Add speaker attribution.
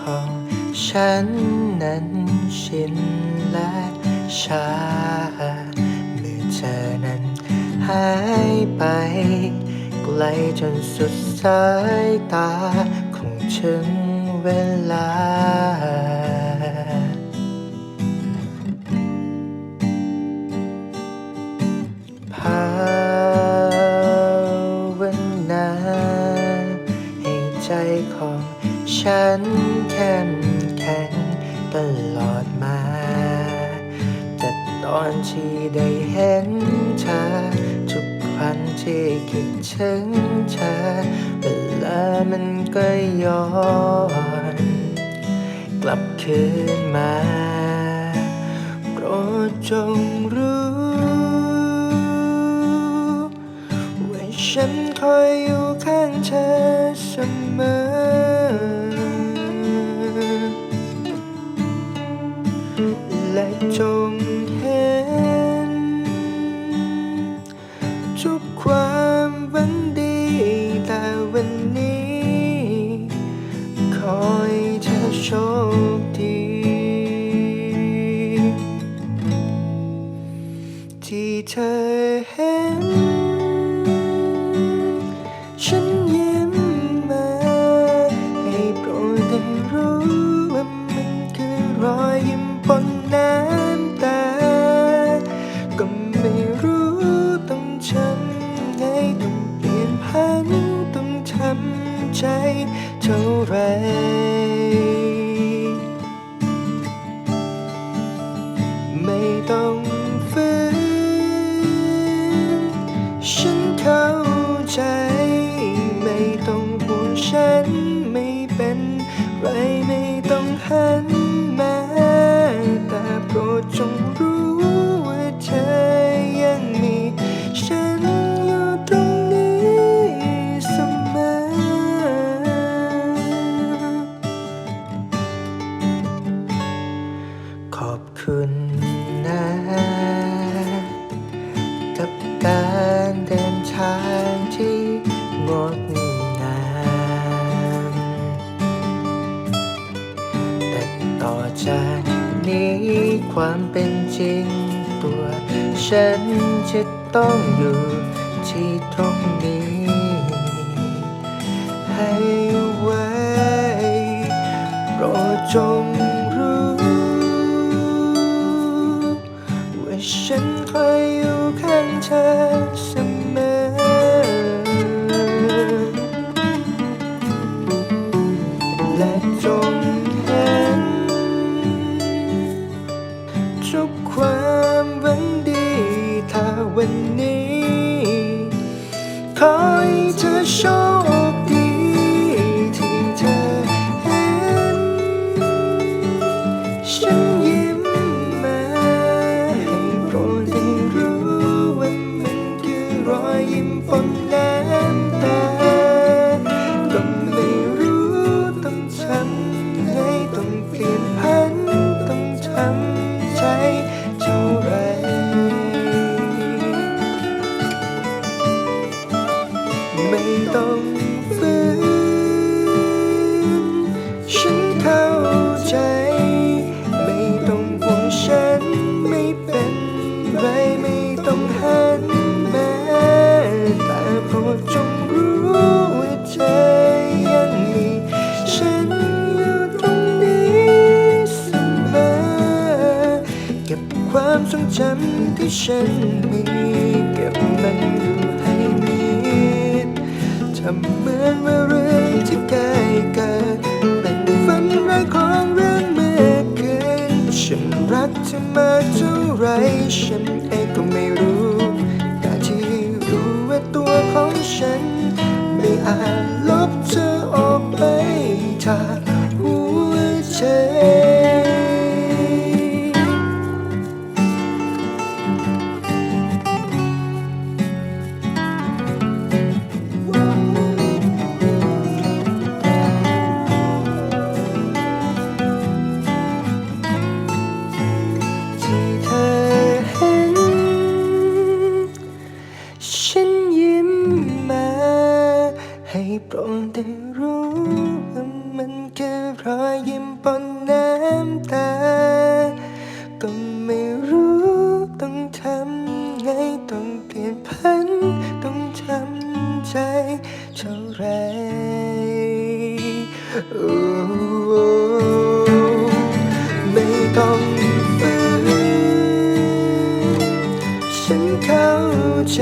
Speaker 1: ของฉันนั้นชินและชาเมื่อเธอนั้นหายไปไกลจนสุดสายตาคงถึงเวลา ภาวนาให้ใจของ ฉันเข้มแข็งตลอดมา แต่ตอนที่ได้เห็นเธอทุกครั้งที่คิดถึงเธอเวลามันก็ย้อนกลับคืนมาโปรดจงรู้ จงเห็น ทุกความวังดี แต่วันนี้ขอให้เธอโชคดี ที่เธอเห็น ฉันยิ้มมา ให้โปรดได้รู้ว่ามันคือรอยยิ้ม เท่าไร ไม่ต้องฝืนฉันเข้าใจ ไม่ต้องห่วงฉันไม่เป็นไรไม่ต้องหันมาแต่โปรดจงรู้ ความเป็นจริง ตัวฉันจะต้องอยู่ที่ตรงนี้ ให้ไว้โปรดจงรู้ว่าฉันคอยอยู่ข้างเธอเสมอและจง ทุกความหวังดี ถ้าวันนี้ ขอให้เธอโชค ต้องฝืนฉันเข้าใจ ไม่ต้องห่วงฉันไม่เป็นไรไม่ต้องหันมาแต่โปรดจงรู้ว่าเธอยังมีฉันอยู่ตรงนี้เสมอเก็บความทรงจำที่ฉันมีเก็บมันอยู่ ทำเหมือนว่าเรื่องที่เคยเกิดเป็นฝันร้ายของเรื่องเมื่อคืนฉันรักเธอมากเท่าไรฉันเองก็ไม่รู้ แต่ที่รู้ว่าตัวของฉัน ไม่อาจลบ โปรดได้รู้ว่ามันแค่รอยยิ้มปนน้ำตา ก็ไม่รู้ต้องทำไงต้องเปลี่ยนพันต้องทำใจเท่าไรโอ้ไม่ต้องฝืนฉันเข้าใจ